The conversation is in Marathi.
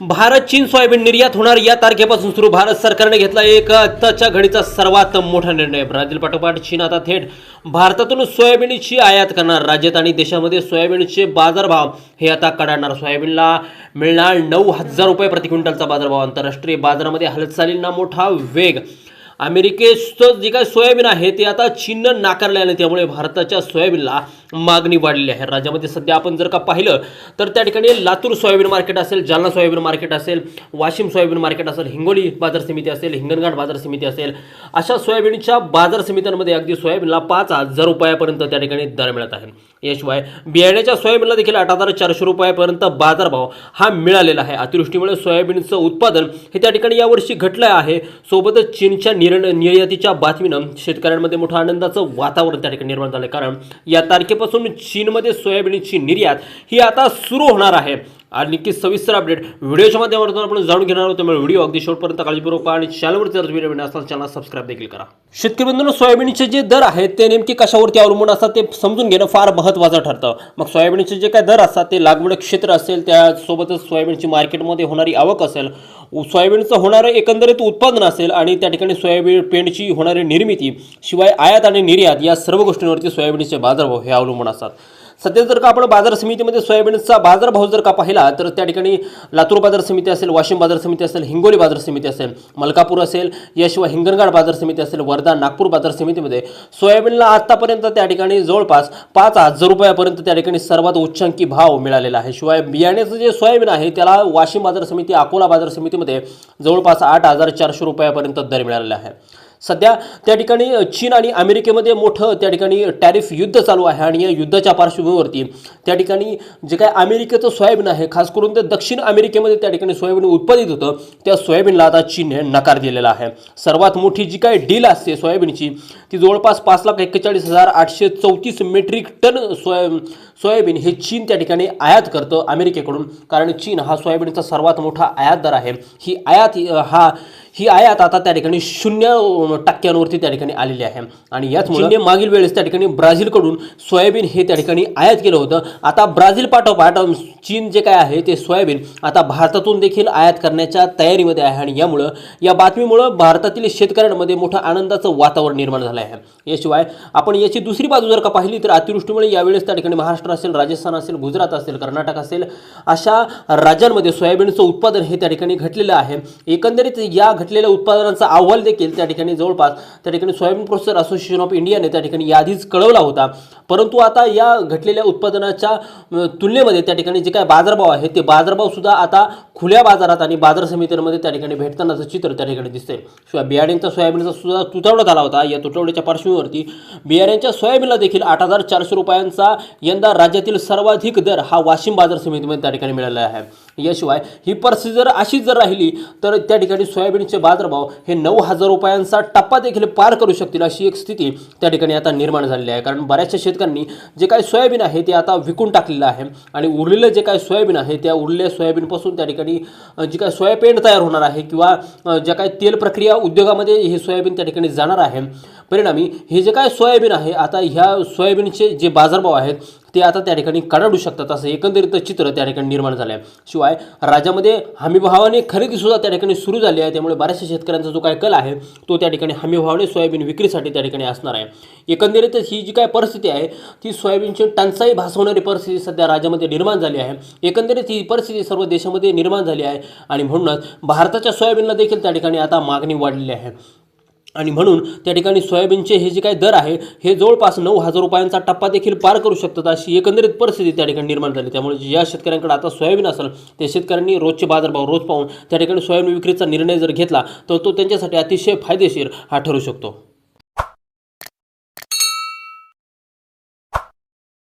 भारत चीन सोयाबीन निर्यात होणार. या तारखेपासून सुरू भारत सरकारने घेतला एक आत्ताच्या घडीचा सर्वात मोठा निर्णय. ब्राझील पाठोपाठ चीन आता थेट भारतातून सोयाबीनची आयात करणार. राज्यात आणि देशामध्ये सोयाबीनचे बाजारभाव हे आता कडाडणार. सोयाबीनला मिळणार नऊ हजार रुपये प्रति क्विंटलचा बाजारभाव. आंतरराष्ट्रीय बाजारामध्ये हालचालींना मोठा वेग. अमेरिकेचं जे काय सोयाबीन आहे ते आता चीननं नाकारल्याने त्यामुळे भारताच्या सोयाबीनला मागणी वाढलेली आहे. राज्यामध्ये सध्या आपण जर का पाहिलं तर त्या ठिकाणी लातूर सोयाबीन मार्केट असेल जालना सोयाबीन मार्केट असेल वाशिम सोयाबीन मार्केट असेल हिंगोली बाजार समिती असेल हिंगणघाट बाजार समिती असेल अशा सोयाबीनच्या बाजार समित्यांमध्ये अगदी सोयाबीनला पाच हजार रुपयापर्यंत त्या ठिकाणी दर मिळत आहे. याशिवाय बियाण्याच्या सोयाबीनला देखील आठ हजार चारशे रुपयापर्यंत बाजारभाव हा मिळालेला आहे. अतिवृष्टीमुळे सोयाबीनचं उत्पादन हे त्या ठिकाणी यावर्षी घटलं आहे. सोबतच चीनच्या निर्णय निर्यातीच्या बातमीनं शेतकऱ्यांमध्ये मोठं आनंदाचं वातावरण त्या ठिकाणी निर्माण झालं कारण या तारखे तारखेपासून चीनमध्ये सोयाबीनची निर्यात ही आता सुरू होणार आहे. आणि नक्कीच सविस्तर अपडेट व्हिडिओच्या माध्यमातून आपण जाणून घेणार आहोत त्यामुळे व्हिडिओ अगदी शेवटपर्यंत काळजीपूर्वक पहा आणि चॅनलवर जर व्हिडिओ असताना चॅनल सबस्क्राईब देखील करा. शेतकरी बंधूंनो सोयाबीनचे जे दर आहेत ते नेमके कशावरती अवलंबून असतात ते समजून घेणं फार महत्त्वाचं ठरतं. मग सोयाबीनचे जे काय दर असतात ते लागवड क्षेत्र असेल त्यासोबतच सोयाबीनची मार्केटमध्ये होणारी आवक असेल सोयाबीनचं होणारं एकंदरीत उत्पादन असेल आणि त्या ठिकाणी सोयाबीन पेंडची होणारी निर्मिती शिवाय आयात आणि निर्यात या सर्व गोष्टींवरती सोयाबीनचे बाजारभाव हे अवलंबून असतात. सध्या जर का आपण बाजार समितीमध्ये सोयाबीनचा बाजारभाव जर का पाहिला तर त्या ठिकाणी लातूर बाजार समिती असेल वाशिम बाजार समिती असेल हिंगोली बाजार समिती असेल मलकापूर असेल याशिवाय हिंगणघाट बाजार समिती असेल वर्धा नागपूर बाजार समितीमध्ये सोयाबीनला आत्तापर्यंत त्या ठिकाणी जवळपास पाच हजार रुपयापर्यंत त्या ठिकाणी सर्वात उच्चांकी भाव मिळालेला आहे. शिवाय बियाण्याचं जे सोयाबीन आहे त्याला वाशिम बाजार समिती अकोला बाजार समितीमध्ये जवळपास आठ हजार चारशे रुपयापर्यंत दर मिळालेला आहे. सध्या त्या ठिकाणी चीन आणि अमेरिकेमध्ये मोठं त्या ठिकाणी टॅरिफ युद्ध चालू आहे आणि या युद्धाच्या पार्श्वभूमीवरती त्या ठिकाणी जे काय अमेरिकेचं सोयाबीन आहे खास करून ते दक्षिण अमेरिकेमध्ये त्या ठिकाणी सोयाबीन उत्पादित होतं त्या सोयाबीनला आता चीनने नकार दिलेला आहे. सर्वात मोठी जी काय डील असते सोयाबीनची ती जवळपास पाच लाख एक्केचाळीस हजार आठशे चौतीस मेट्रिक टन सोया सोयाबीन हे चीन त्या ठिकाणी आयात करतं अमेरिकेकडून. कारण चीन हा सोयाबीनचा सर्वात मोठा आयातदार आहे. ही आयात हा ही आयात आता त्या ठिकाणी शून्य टक्क्यांवरती त्या ठिकाणी आलेली आहे. आणि याचमुळे मागील वेळेस त्या ठिकाणी ब्राझीलकडून सोयाबीन हे त्या ठिकाणी आयात केलं होतं. आता ब्राझील पाठोपाठ चीन जे काय आहे ते सोयाबीन आता भारतातून देखील आयात करण्याच्या तयारीमध्ये आहे. आणि यामुळं या बातमीमुळं भारतातील शेतकऱ्यांमध्ये मोठं आनंदाचं वातावरण निर्माण झालं आहे. याशिवाय आपण याची दुसरी बाजू जर का पाहिली तर अतिवृष्टीमुळे यावेळेस त्या ठिकाणी महाराष्ट्र असेल राजस्थान असेल गुजरात असेल कर्नाटक असेल अशा राज्यांमध्ये सोयाबीनचं उत्पादन हे त्या ठिकाणी घटलेलं आहे. एकंदरीत या घटलेल्या उत्पादनांचा अहवाल देखील त्या ठिकाणी जवळपास त्या ठिकाणी सोयाबीन प्रोसेसर असोसिएशन ऑफ इंडियाने त्या ठिकाणी याआधीच कळवला होता. परंतु आता या घटलेल्या उत्पादनाच्या तुलनेमध्ये त्या ठिकाणी जे काय बाजारभाव आहे ते बाजारभावसुद्धा आता खुल्या बाजारात आणि बाजार समित्यांमध्ये त्या ठिकाणी भेटतानाचं चित्र त्या ठिकाणी दिसते शिवाय बियाण्यांचा सोयाबीनचा सुद्धा तुटवडा झाला होता. या तुटवड्याच्या पार्श्वभूमीवरती बियाण्यांच्या सोयाबीनला देखील आठ हजार चारशे रुपयांचा यंदा राज्यातील सर्वाधिक दर हा वाशिम बाजार समितीमध्ये त्या ठिकाणी मिळाला आहे. याशिवाय ही परिस्थिती जर अशीच जर राहिली तर त्या ठिकाणी सोयाबीनचे बाजारभाव हे नऊ हजार रुपयांचा टप्पा देखील पार करू शकतील अशी एक स्थिती त्या ठिकाणी आता निर्माण झालेली आहे. कारण बऱ्याचशा शेतकऱ्यांनी जे काही सोयाबीन आहे ते आता विकून टाकलेलं आहे आणि उरलेलं जे काही सोयाबीन आहे त्या उरलेल्या सोयाबीनपासून त्या ठिकाणी जी काय सोयापेंड तयार होणार आहे किंवा ज्या काही तेल प्रक्रिया उद्योगामध्ये हे सोयाबीन त्या ठिकाणी जाणार आहे परिणामी हे जे काय सोयाबीन आहे आता ह्या सोयाबीनचे जे बाजारभाव आहेत ते आता त्या ठिकाणी कडाडू शकतात असं एकंदरीत चित्र त्या ठिकाणी निर्माण झालं आहे शिवाय राज्यामध्ये हमीभावाने खरेदीसुद्धा त्या ठिकाणी सुरू झाली आहे. त्यामुळे बऱ्याचशा शेतकऱ्यांचा जो काय कल आहे तो त्या ठिकाणी हमीभावाने सोयाबीन विक्रीसाठी त्या ठिकाणी असणार आहे. एकंदरीत ही जी काय परिस्थिती आहे ती सोयाबीनची टंचाई भासवणारी परिस्थिती सध्या राज्यामध्ये निर्माण झाली आहे. एकंदरीत ही परिस्थिती सर्व देशामध्ये निर्माण झाली आहे आणि म्हणूनच भारताच्या सोयाबीनला देखील त्या ठिकाणी आता मागणी वाढलेली आहे. आणि म्हणून त्या ठिकाणी सोयाबीनचे हे जे काही दर आहे हे जवळपास नऊ हजार रुपयांचा टप्पा देखील पार करू शकतात अशी एकंदरीत परिस्थिती त्या ठिकाणी निर्माण झाली. त्यामुळे ज्या शेतकऱ्यांकडे आता सोयाबीन असेल त्या शेतकऱ्यांनी रोजचे बाजारभाव रोज पाहून त्या ठिकाणी सोयाबीन विक्रीचा निर्णय जर घेतला तर तो त्यांच्यासाठी अतिशय फायदेशीर हा ठरू शकतो.